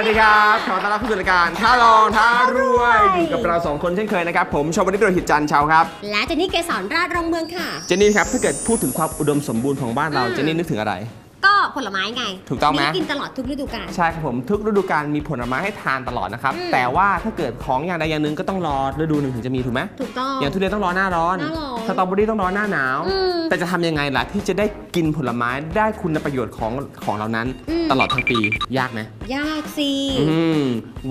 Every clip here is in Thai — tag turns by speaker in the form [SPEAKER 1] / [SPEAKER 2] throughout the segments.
[SPEAKER 1] สวัสดีครับ ขอต้อนรับเข้าสู่รายการท้าลองท้ารวยอยู่กับเราสองคนเช่นเคยนะครับ ผมชาวบดิตโรหิตจันทร์ชาวครับ
[SPEAKER 2] และเจนนี่เกสรราชรงเมืองค่ะ
[SPEAKER 1] เจนนี่ครับ ถ้าเกิดพูดถึงความอุดมสมบูรณ์ของบ้านเรา
[SPEAKER 2] อืม
[SPEAKER 1] เจนนี่นึกถึงอะไร
[SPEAKER 2] ก็ผลไม้ไง
[SPEAKER 1] ถูกต้องไหม
[SPEAKER 2] กินตลอดทุกฤดูกาล
[SPEAKER 1] ใช่ครับผมทุกฤดูกาลมีผลไม้ให้ทานตลอดนะครับ
[SPEAKER 2] อืม
[SPEAKER 1] แต่ว่าถ้าเกิดของอย่างใดอย่างหนึ่งก็ต้องรอฤดูหนึ่งถึงจะมีถูกไหม
[SPEAKER 2] ถูกต้อง
[SPEAKER 1] อย่างทุเรียนต้องรอหน้าร้อน
[SPEAKER 2] หน้าร้อน
[SPEAKER 1] สตรอเบอรี่ต้องรอหน้าหนาว
[SPEAKER 2] อืม
[SPEAKER 1] แต่จะทำยังไงล่ะที่จะได้กินผลไม้ได้คุณประโยชน์ของของเรานั้น
[SPEAKER 2] อืม
[SPEAKER 1] ตลอดทั้งปียากไหม
[SPEAKER 2] ยากสิ
[SPEAKER 1] อืม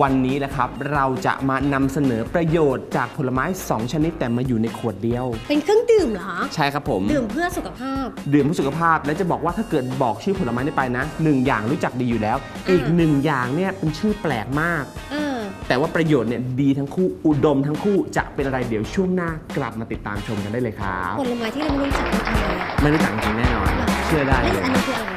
[SPEAKER 1] วันนี้นะครับเราจะมานำเสนอประโยชน์จากผลไม้ 2 ชนิดแต่มาอยู่ในขวดเดียว
[SPEAKER 2] เป็นเครื่องดื่มเหรอ
[SPEAKER 1] ใช่ครับผม
[SPEAKER 2] ดื่มเพื่อสุขภาพ
[SPEAKER 1] ดื่มเพื่อสุขภาพและจะบอกว่าถ้าเกิดบอกชื่อผลไม้นี้ไปนะหนึ่งอย่างรู้จักดีอยู่แล้ว
[SPEAKER 2] อืม
[SPEAKER 1] อีกหนึ่งอย่างเนี่ยเป็นชื่อแปลกมาก
[SPEAKER 2] เออ
[SPEAKER 1] แต่ว่าประโยชน์เนี่ยดีทั้งคู่อุดมทั้งคู่จะเป็นอะไรเดี๋ยวช่วงหน้ากลับมาติดตามชมกันได้เลยครับ
[SPEAKER 2] ผลไม้ที่เราไม่รู้จักมันอะไรอะ
[SPEAKER 1] ไม่รู้จักจริงๆแน่นอน เชื่อได้
[SPEAKER 2] แล้ว
[SPEAKER 1] เลย
[SPEAKER 2] อันนี้คืออะไร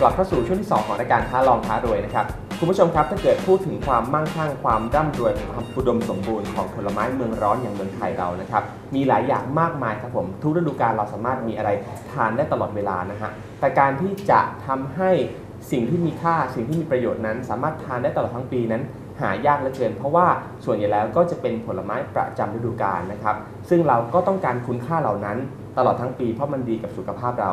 [SPEAKER 1] กลับเข้าสู่ช่วงที่ 2 ของรายการท้าลองท้ารวยนะครับคุณผู้ชมครับถ้าเกิดพูดถึงความมั่งคั่งความร่ำรวยความอุดมสมบูรณ์ของผลไม้เมืองร้อนอย่างเมืองไทยเรานะครับมีหลายอย่างมากมายครับผมทุกฤดูกาลเราสามารถมีอะไรทานได้ตลอดเวลานะฮะแต่การที่จะทำให้สิ่งที่มีค่าสิ่งที่มีประโยชน์นั้น สามารถทานได้ตลอดทั้งปีนั้น หายากเหลือเกิน เพราะว่าส่วนใหญ่แล้วก็จะเป็นผลไม้ประจำฤดูกาลนะครับซึ่งเราก็ต้องการคุณค่าเหล่านั้นตลอดทั้งปีเพราะมันดีกับสุขภาพเรา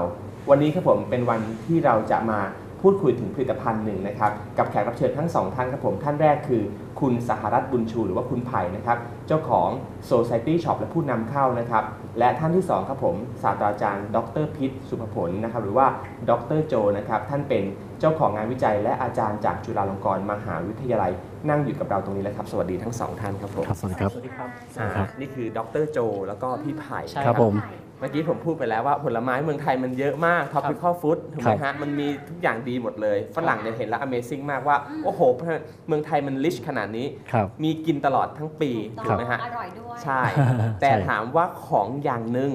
[SPEAKER 1] วันนี้ครับผมเป็นวันที่เราจะมาพูดคุยถึงผลิตภัณฑ์หนึ่งนะครับกับแขกรับเชิญทั้งสองท่านครับผมท่านแรกคือ คุณสหรัฐบุญชูหรือว่าคุณไผ่นะครับเจ้าของ Society Shop และผู้นำเข้านะครับและท่านที่สองครับผมศาสตราจารย์ ดรพิษสุภผลนะครับหรือว่าดรโจนะครับท่านเป็นเจ้าของงานวิจัย และอาจารย์จากจุฬาลงกรณ์มหาวิทยาลัย นั่งอยู่กับเราตรงนี้แล้วครับสวัสดีทั้งสองท่านครับผม
[SPEAKER 3] ครับสวัสดีครับ
[SPEAKER 4] สวัสดีครับ
[SPEAKER 1] อ่า
[SPEAKER 3] ครับ
[SPEAKER 1] นี่คือดรโจ แล้วก็พี่ไผ่
[SPEAKER 4] ใช่
[SPEAKER 3] ครับผม
[SPEAKER 1] เมื่อกี้ผมพูดไปแล้วว่าผลไม้เมืองไทยมันเยอะมาก topical food ถูกไหม
[SPEAKER 3] ครั
[SPEAKER 1] ฮะ
[SPEAKER 3] บ
[SPEAKER 1] มันมีทุกอย่างดีหมดเลย ฝรั่งเนี่ยเห็นแล้ว amazing มากว่า โอ้โห เมืองไทยมัน rich ขนาดนี้
[SPEAKER 3] ครับ
[SPEAKER 1] มีกินตลอดทั้งปี ถูกไหมฮะ
[SPEAKER 2] อร่อยด้วย
[SPEAKER 1] ใช่ แต่ถามว่าของอย่างหนึ่ง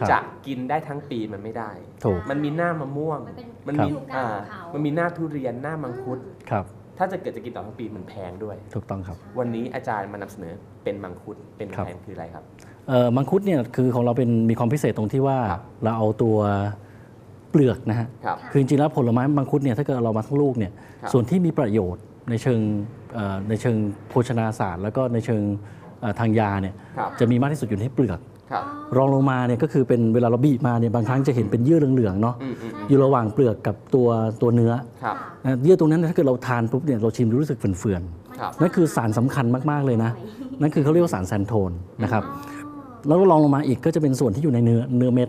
[SPEAKER 3] ครับ
[SPEAKER 1] จะกินได้ทั้งปีมันไม่ได้
[SPEAKER 3] ถูก
[SPEAKER 1] มันมีหน้ามะม่วง
[SPEAKER 2] มันเป็น
[SPEAKER 1] มันมี
[SPEAKER 2] ฤดูกาล
[SPEAKER 1] อ่า
[SPEAKER 2] ของเขา
[SPEAKER 1] มันมีหน้าทุเรียนหน้ามังคุด
[SPEAKER 3] ครับ
[SPEAKER 1] ถ้าจะเกิดจะกินต่อทั้งปีมันแพงด้วย
[SPEAKER 3] ถูกต้องครับ
[SPEAKER 1] วันนี้อาจารย์มานำเสนอเป็นมังคุดเป็น
[SPEAKER 3] ครับ
[SPEAKER 1] แพงคืออะไรครับ
[SPEAKER 3] เอ่อ มังคุดเนี่ยคือของเราเป็นมีความพิเศษตรงที่ว่า
[SPEAKER 1] ครับ
[SPEAKER 3] เราเอาตัวเปลือกนะฮะ
[SPEAKER 1] ครับ
[SPEAKER 3] คือจริงๆแล้วผลไม้มังคุดเนี่ยถ้าเกิดเรามาทั้งลูกเนี่ย
[SPEAKER 1] ครับ
[SPEAKER 3] ส่วนที่มีประโยชน์ในเชิงเอ่อในเชิงโภชนาศาสตร์ แล้วก็ในเชิงเอ่อทางยาเนี่ย
[SPEAKER 1] ครับ
[SPEAKER 3] จะมีมากที่สุดอยู่ที่เปลือก
[SPEAKER 1] ครับ
[SPEAKER 3] รองลงมาเนี่ยก็คือเป็นเวลาเราบีบมาเนี่ยบางครั้งจะเห็นเป็นเยื่อเหลืองๆเนาะ
[SPEAKER 1] อืมอืมอืม
[SPEAKER 3] อยู่ระหว่างเปลือกกับตัวตัวเนื้อ
[SPEAKER 1] ครับ
[SPEAKER 3] นะเยื่อตรงนั้นถ้าเกิดเราทานปุ๊บเนี่ยเราชิมรู้สึกเฟื่อนๆ
[SPEAKER 1] ครับ
[SPEAKER 3] นั่นคือสารสำคัญมากๆเลยนะนั่นคือเขาเรียกว่าสารแซนโทนนะครับ แล้วก็ลองลงมาอีกก็จะเป็นส่วนที่อยู่ในเนื้อเนื้อเม็ด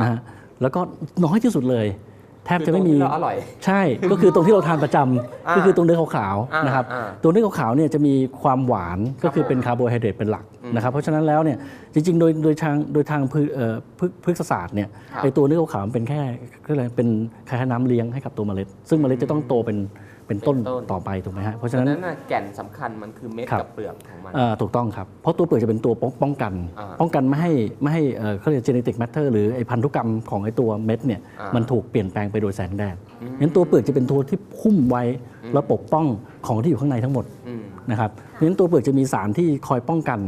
[SPEAKER 3] นะฮะแล้วก็น้อยที่สุดเลย แทบจะไม่มี
[SPEAKER 1] คือตรงที่เราอร่อย
[SPEAKER 3] ใช่ก็คือตรงที่เราทานประจำ
[SPEAKER 1] อ่า
[SPEAKER 3] ก็คือตรงเนื้อขาว
[SPEAKER 1] อ่า
[SPEAKER 3] ๆนะครับ
[SPEAKER 1] อ่า
[SPEAKER 3] ตัวเนื้อขาวๆเนี่ยจะมีความหวานก็คือเป็น
[SPEAKER 1] ผม
[SPEAKER 3] คาร์โบไฮเดรตเป็นหลัก
[SPEAKER 1] อืม
[SPEAKER 3] นะครับเพราะฉะนั้นแล้วเนี่ยจริงๆ โดยโดยทางโดยทางพืชเอ่อพฤกพฤกษศาสตร์เนี่ย
[SPEAKER 1] ครับ
[SPEAKER 3] ไอตัวเนื้อขาวๆมันเป็นแค่ก็เลยเป็นคล้ายๆน้ำเลี้ยงให้กับตัวเมล็ด ซึ่งเมล็ดจะต้องโตเป็น เป็นต้น
[SPEAKER 1] เป็นต้น
[SPEAKER 3] ต่อไปถูกไหมฮะเพราะฉะ
[SPEAKER 1] ฉะ
[SPEAKER 3] นั้น
[SPEAKER 1] นั้นน่ะแก่นสำคัญมันคือเม็ด
[SPEAKER 3] ครับ
[SPEAKER 1] กับเปลือกของมัน
[SPEAKER 3] เอ่อถูกต้องครับ เพราะตัวเปลือกจะเป็นตัวป้องป้องกัน
[SPEAKER 1] อ่า
[SPEAKER 3] ป้องกันไม่ให้ไม่ให้เอ่อเขาเรียก genetic matter หรือไอพันธุกรรมของไอตัวเม็ดเนี่ย
[SPEAKER 1] อ่ามั
[SPEAKER 3] มันถูกเปลี่ยนแปลงไปโดยแสงแดด
[SPEAKER 1] อืม
[SPEAKER 3] งั้นตัวเปลือกจะเป็นตัวที่หุ้มไว้
[SPEAKER 1] อืม
[SPEAKER 3] แล้วปกป้องของที่อยู่ข้างในทั้งหมด
[SPEAKER 1] อืม
[SPEAKER 3] นะครับงั้นตัวเปลือกจะมีสารที่คอยป้องกัน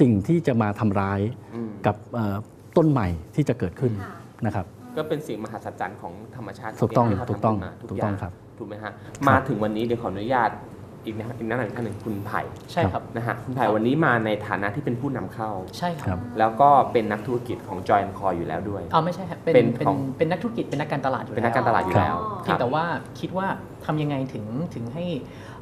[SPEAKER 3] สิ่งที่จะมาทำร้าย
[SPEAKER 1] อืม
[SPEAKER 3] กับเอ่อต้นใหม่ที่จะเกิดขึ้นนะครับ
[SPEAKER 1] ก็เป็นสิ่งมหัศจรรย์ของธรรมชาติ
[SPEAKER 3] ถูกต้อง
[SPEAKER 1] ที่เขา
[SPEAKER 3] ถูกต้อง
[SPEAKER 1] ทำขึ้นมาทุ
[SPEAKER 3] ถูก
[SPEAKER 1] ย่า
[SPEAKER 3] ต้องครับ
[SPEAKER 1] ถูกไหมฮะมาถึงวันนี้เดี๋ยวขออนุญาตอีกนะอีกนักหนึ่งท่านหนึ่งคุณไผ่
[SPEAKER 4] ใช่ครับ
[SPEAKER 1] นะฮะคุณไผ่วันนี้มาในฐานะที่เป็นผู้นำเข้า
[SPEAKER 4] ใช่ค
[SPEAKER 3] ครั
[SPEAKER 4] รับ
[SPEAKER 3] บ
[SPEAKER 1] แล้วก็เป็นนักธุรกิจของ Joy c o อยู่แล้วด้วย
[SPEAKER 4] เอาไม่ใช่ครับเป็น
[SPEAKER 1] เป็น
[SPEAKER 4] เป็น
[SPEAKER 1] ของ
[SPEAKER 4] เป็นนักธุรกิจเป็นนักการตลาดอยู่
[SPEAKER 1] เป็น
[SPEAKER 4] แล้
[SPEAKER 1] นั
[SPEAKER 4] ว
[SPEAKER 1] กการตลาดอยู่แล้ว
[SPEAKER 2] อ๋อ
[SPEAKER 4] เพียงแต่ว่าคิดว่าทำยังไงถึงถึงให้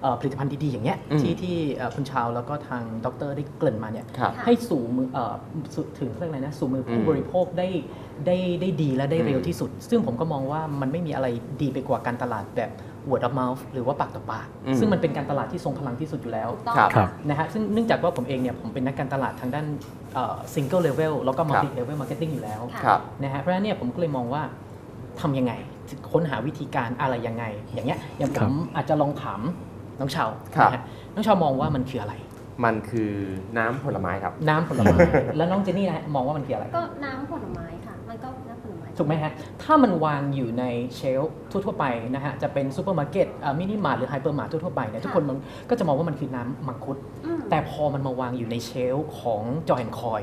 [SPEAKER 4] เอ่อผลิตภัณฑ์ดีๆอย่างเงี้ย
[SPEAKER 1] อืม
[SPEAKER 4] ที่ที่เอ่อคุณชาวแล้วก็ทางดรได้เกริ่นมาเนี่ย
[SPEAKER 1] ครับ
[SPEAKER 4] ให้สู่มือเอ่อสู่ถึงเรื่องอะไรนะสู่มือ
[SPEAKER 1] อื
[SPEAKER 4] ผู้
[SPEAKER 1] ม
[SPEAKER 4] บริโภคได้ได้ได้ดีและได้
[SPEAKER 1] อืม
[SPEAKER 4] เร็วที่สุด ซึ่งผมก็มองว่ามันไม่มีอะไรดีไปกว่าการตลาดแบบ word of mouth หรือว่าปากต่อปาก
[SPEAKER 1] อืม
[SPEAKER 4] ซึ่งมันเป็นการตลาดที่ทรงพลังที่สุดอยู่แล้ว
[SPEAKER 2] ต้อง
[SPEAKER 1] ครับ
[SPEAKER 3] ครับ
[SPEAKER 4] นะฮะซึ่งเนื่องจากว่าผมเองเนี่ยผมเป็นนักการตลาดทางด้านเอ่อ single level แล้วก็ multi level marketing อยู่แล้ว
[SPEAKER 2] ค่ะ
[SPEAKER 1] ครับ
[SPEAKER 4] นะฮะเพราะฉะนั้นเนี่ยผมก็เลยมองว่าทำยังไง ค้นหาวิธีการอะไรยังไง อย่างเงี้ยอย่างผ
[SPEAKER 3] ครั
[SPEAKER 4] ม
[SPEAKER 3] บ
[SPEAKER 4] อาจจะลองถามน้องชาว
[SPEAKER 1] ครับ
[SPEAKER 4] นะฮะน้องชาวมองว่ามันคืออะไร
[SPEAKER 1] มันคือน้ำผลไม้ครับ
[SPEAKER 4] น้ำผลไม้ แล้วน้องเจนนี่นะฮะมองว่ามันคืออะไร
[SPEAKER 2] ก็น้ำผลไม้ค่ะ
[SPEAKER 4] ถูกไหมฮะ ถ้ามันวางอยู่ในเชลฟ์ทั่วๆไปนะฮะ จะเป็นซูเปอร์มาร์เก็ตมินิมาร์ทหรือไฮเปอร์มาร์ททั่วๆไปเนี่ยทุกคนมันก็จะมองว่ามันคือน้ำมังคุด
[SPEAKER 2] อืม
[SPEAKER 4] แต่พอมันมาวางอยู่ในเชลฟ์ของจอยแอนคอย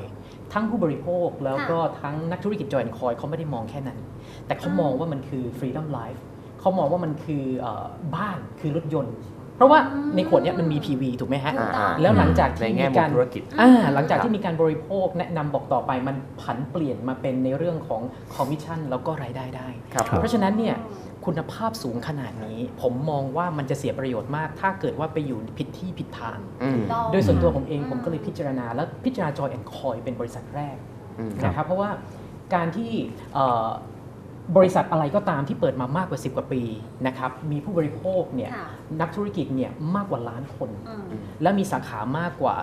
[SPEAKER 4] ทั้งผู้บริโภคแล้วก็ทั้งนักธุรกิจจอยแอนคอยเขาไม่ได้มองแค่นั้น แต่เขามองว่ามันคือ freedom life เขามองว่ามันคือเอ่อบ้านคือรถยนต์ เพราะว่าในขวดเนี้ยมันมี PV ถูกไหมฮะ
[SPEAKER 2] ถูกต้อง
[SPEAKER 1] อ่า
[SPEAKER 4] แล้วหลังจาก
[SPEAKER 1] ใน
[SPEAKER 4] ที่
[SPEAKER 1] แง่
[SPEAKER 4] มี
[SPEAKER 1] มุม
[SPEAKER 4] การ
[SPEAKER 1] ธุรกิจ
[SPEAKER 4] อ่าหลังจาก
[SPEAKER 1] ครับ
[SPEAKER 4] ที่มีการบริโภคแนะนำบอกต่อไปมันผันเปลี่ยนมาเป็นในเรื่องของคอมมิชชั่นแล้วก็รายได้ได้
[SPEAKER 1] ครับ
[SPEAKER 3] ครับ
[SPEAKER 4] เพราะฉะนั้นเนี่ยคุณภาพสูงขนาดนี้ ผมมองว่ามันจะเสียประโยชน์มาก ถ้าเกิดว่าไปอยู่ผิดที่ผิดทาง
[SPEAKER 1] อืม
[SPEAKER 2] ต้อง
[SPEAKER 4] โดยส่วนตัวผมเองผมก็เลยพิจารณา และพิจารณาจอยแอนคอยเป็นบริษัทแรก
[SPEAKER 1] อืม
[SPEAKER 4] นะครับเพราะว่าการที่เอ่อ บริษัทอะไรก็ตามที่เปิดมามากกว่า 10 กว่าปีนะครับมีผู้บริโภคเนี่ย
[SPEAKER 2] ค่ะ
[SPEAKER 4] นักธุรกิจเนี่ยมากกว่าล้านคน
[SPEAKER 2] อืม
[SPEAKER 4] และมีสาขามากกว่า